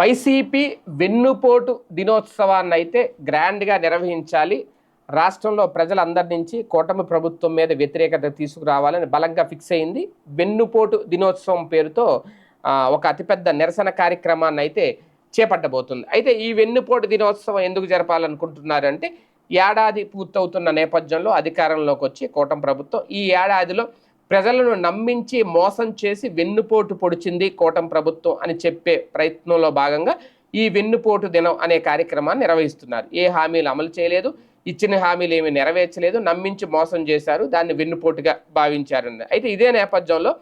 YCP వెన్నుపోటు దినోత్సవాన్ని అయితే గ్రాండ్గా నిర్వహించాలి. రాష్ట్రంలో ప్రజలందరి నుంచి కూటమి ప్రభుత్వం మీద వ్యతిరేకత తీసుకురావాలని బలంగా ఫిక్స్ అయింది. వెన్నుపోటు దినోత్సవం పేరుతో ఒక అతిపెద్ద నిరసన కార్యక్రమాన్ని అయితే చేపట్టబోతుంది. అయితే ఈ వెన్నుపోటు దినోత్సవం ఎందుకు జరపాలనుకుంటున్నారంటే ఏడాది పూర్తవుతున్న నేపథ్యంలో అధికారంలోకి వచ్చి కూటమి ప్రభుత్వం ఈ ఏడాదిలో ప్రజలను నమ్మించి మోసం చేసి వెన్నుపోటు పొడిచింది కోటం ప్రభుత్వం అని చెప్పే ప్రయత్నంలో భాగంగా ఈ వెన్నుపోటు దినం అనే కార్యక్రమాన్ని నిర్వహిస్తున్నారు. ఏ హామీలు అమలు చేయలేదు. ఇచ్చిన హామీలు ఏమీ నెరవేర్చలేదు. నమ్మించి మోసం చేశారు. దాన్ని వెన్నుపోటుగా భావించారు అయితే ఇదే నేపథ్యంలో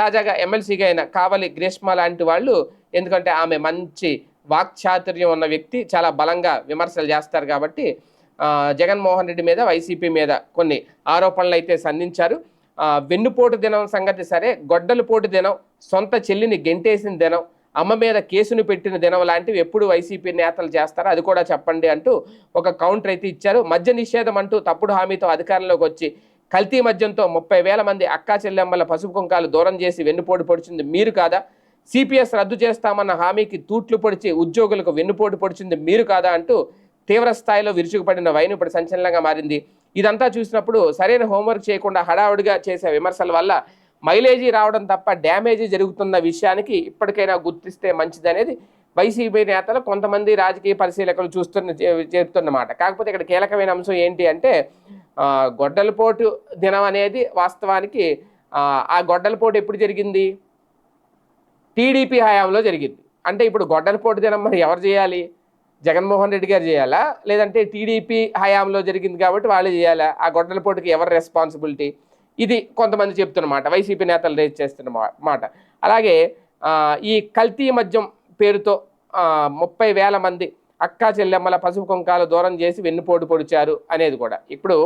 తాజాగా ఎమ్మెల్సీగా అయిన కావలి గ్రీష్మ లాంటి వాళ్ళు ఎందుకంటే ఆమె మంచి వాక్చాతుర్యం ఉన్న వ్యక్తి చాలా బలంగా విమర్శలు చేస్తారు కాబట్టి జగన్మోహన్ రెడ్డి మీద వైసీపీ మీద కొన్ని ఆరోపణలు అయితే సంధించారు. వెన్నుపోటు దినం సంగతి సరే గొడ్డలపోటు దినం సొంత చెల్లిని గెంటేసిన దినం అమ్మ మీద కేసును పెట్టిన దినం లాంటివి ఎప్పుడు వైసీపీ నేతలు చేస్తారో? అది కూడా చెప్పండి అంటూ ఒక కౌంటర్ అయితే ఇచ్చారు. మద్య నిషేధం అంటూ తప్పుడు హామీతో అధికారంలోకి వచ్చి కల్తీ మద్యంతో ముప్పై వేల మంది అక్కా చెల్లెమ్మల పసుపు కుంకాలు దూరం చేసి వెన్నుపోటు పొడిచింది మీరు కాదా? సిపిఎస్ రద్దు చేస్తామన్న హామీకి తూట్లు పొడిచి ఉద్యోగులకు వెన్నుపోటు పొడిచింది మీరు కాదా? అంటూ తీవ్ర స్థాయిలో విరుచుకుపడిన వైన్ ఇప్పుడు సంచలనంగా మారింది. ఇదంతా చూసినప్పుడు సరైన హోంవర్క్ చేయకుండా హడావుడిగా చేసే విమర్శల వల్ల మైలేజీ రావడం తప్ప డ్యామేజీ జరుగుతున్న విషయానికి ఇప్పటికైనా గుర్తిస్తే మంచిదనేది వైసీపీ నేతలు కొంతమంది రాజకీయ పరిశీలకులు చూస్తున్న చెప్తున్నమాట కాకపోతే ఇక్కడ కీలకమైన అంశం ఏంటి అంటే గొడ్డలపోటు దినం అనేది వాస్తవానికి ఆ, ఆ గొడ్డలపోటు ఎప్పుడు జరిగింది? టీడీపీ హయాంలో జరిగింది. అంటే ఇప్పుడు గొడ్డలపోటు దినం మరి ఎవరు చేయాలి? జగన్మోహన్ రెడ్డి గారు చేయాలా? లేదంటే టీడీపీ హయాంలో జరిగింది కాబట్టి వాళ్ళు చేయాలా? ఆ గొడ్డలపోటుకి ఎవరు రెస్పాన్సిబిలిటీ ఇది కొంతమంది చెప్తున్నమాట. వైసీపీ నేతలు రేజ్ చేస్తున్న మాట. అలాగే ఈ కల్తీ మద్యం పేరుతో ముప్పై వేల మంది అక్కా చెల్లెమ్మల పసుపు కుంకాలు దూరం చేసి వెన్నుపోటు పొడిచారు అనేది కూడా. ఇప్పుడు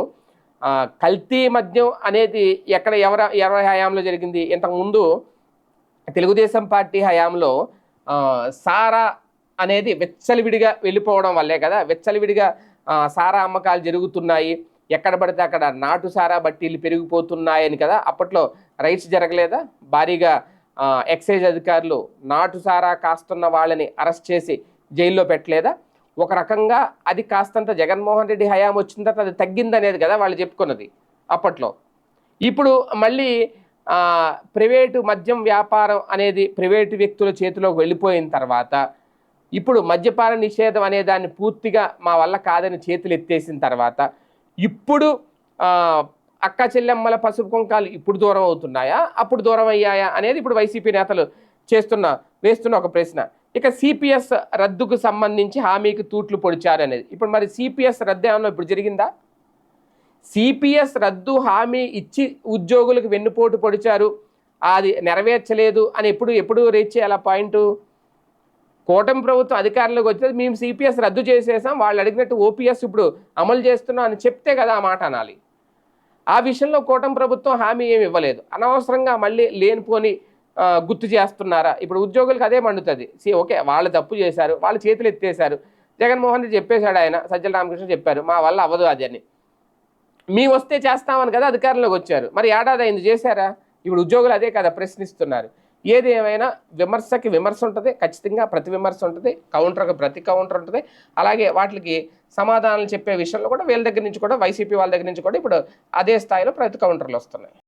కల్తీ మద్యం అనేది ఎక్కడ ఎవర ఎవరి హయాంలో జరిగింది? ఇంతకుముందు తెలుగుదేశం పార్టీ హయాంలో సారా అనేది వెచ్చలివిడిగా వెళ్ళిపోవడం వల్లే కదా. వెచ్చలివిడిగా సారా అమ్మకాలు జరుగుతున్నాయి. ఎక్కడ పడితే అక్కడ నాటు సారా బట్టీలు పెరిగిపోతున్నాయని కదా. అప్పట్లో రైట్స్ జరగలేదా? భారీగా ఎక్సైజ్ అధికారులు నాటు సారా కాస్తున్న వాళ్ళని అరెస్ట్ చేసి జైల్లో పెట్టలేదా? ఒక రకంగా అది కాస్తంత జగన్మోహన్ రెడ్డి హయాం వచ్చిన తర్వాత అది తగ్గిందనేది కదా వాళ్ళు చెప్పుకున్నది అప్పట్లో. ఇప్పుడు మళ్ళీ ప్రైవేటు మద్యం వ్యాపారం అనేది ప్రైవేటు వ్యక్తుల చేతిలోకి వెళ్ళిపోయిన తర్వాత ఇప్పుడు మద్యపాన నిషేధం అనే దాన్ని పూర్తిగా మా వల్ల కాదని చేతులు ఎత్తేసిన తర్వాత ఇప్పుడు అక్క చెల్లెమ్మల పసుపు కుంకాలు ఇప్పుడు దూరం అవుతున్నాయా? అప్పుడు దూరం అయ్యాయా? అనేది ఇప్పుడు వైసీపీ నేతలు చేస్తున్న వేస్తున్న ఒక ప్రశ్న. ఇక సిపిఎస్ రద్దుకు సంబంధించి హామీకి తూట్లు పొడిచారు అనేది ఇప్పుడు మరి సిపిఎస్ రద్దు ఏమన్నా ఇప్పుడు జరిగిందా? సిపిఎస్ రద్దు హామీ ఇచ్చి ఉద్యోగులకు వెన్నుపోటు పొడిచారు. అది నెరవేర్చలేదు అని ఎప్పుడు ఎప్పుడు రీచ్ చేయాలి పాయింట్? కూటమి ప్రభుత్వం అధికారంలోకి వచ్చేది మేము సిపిఎస్ రద్దు చేసేసాం వాళ్ళు అడిగినట్టు ఓపీఎస్ ఇప్పుడు అమలు చేస్తున్నాం అని చెప్తే కదా ఆ మాట అనాలి. ఆ విషయంలో కూటమి ప్రభుత్వం హామీ ఏమి ఇవ్వలేదు. అనవసరంగా మళ్ళీ లేనిపోని గుర్తు చేస్తున్నారా? ఇప్పుడు ఉద్యోగులకు అదే మండుతుంది. సి ఓకే వాళ్ళు తప్పు చేశారు వాళ్ళు చేతులు ఎత్తేశారు. జగన్మోహన్ రెడ్డి చెప్పేశాడు ఆయన సజ్జల రామకృష్ణ చెప్పారు మా వల్ల అవ్వదు అది అని. మీ వస్తే చేస్తామని కదా అధికారంలోకి వచ్చారు. మరి ఏడాది అయింది చేశారా? ఇప్పుడు ఉద్యోగులు అదే కదా ప్రశ్నిస్తున్నారు. ఏది ఏమైనా విమర్శకి విమర్శ ఉంటుంది ఖచ్చితంగా ప్రతి విమర్శ ఉంటుంది కౌంటర్కి ప్రతి కౌంటర్ ఉంటుంది. అలాగే వాటికి సమాధానాలు చెప్పే విషయంలో కూడా వీళ్ళ దగ్గర నుంచి కూడా వైసీపీ వాళ్ళ దగ్గర నుంచి కూడా ఇప్పుడు అదే స్థాయిలో ప్రతి కౌంటర్లు వస్తున్నాయి.